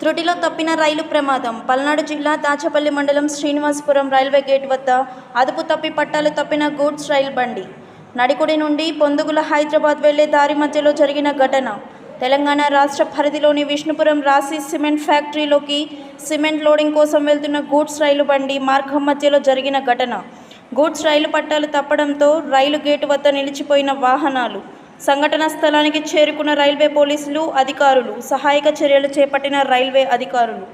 త్రుటిలో తప్పిన రైలు ప్రమాదం. పల్నాడు జిల్లా దాచపల్లి మండలం శ్రీనివాసపురం రైల్వే గేట్ వద్ద అదుపు తప్పి పట్టాలు తప్పిన గూడ్స్ రైలు బండి. నడికుడి నుండి పొందుగుల హైదరాబాద్ వెళ్ళే దారి మధ్యలో జరిగిన ఘటన. తెలంగాణ రాష్ట్ర పరిధిలోని విష్ణుపురం రాశి సిమెంట్ ఫ్యాక్టరీలోకి సిమెంట్ లోడింగ్ కోసం వెళ్తున్న గూడ్స్ రైలు బండి మార్గం మధ్యలో జరిగిన ఘటన. గూడ్స్ రైలు పట్టాలు తప్పడంతో రైలు గేటు వద్ద నిలిచిపోయిన వాహనాలు. సంఘటన స్థలానికి చేరుకున్న రైల్వే పోలీసులు అధికారులు సహాయక చర్యలు చేపట్టిన రైల్వే అధికారులు.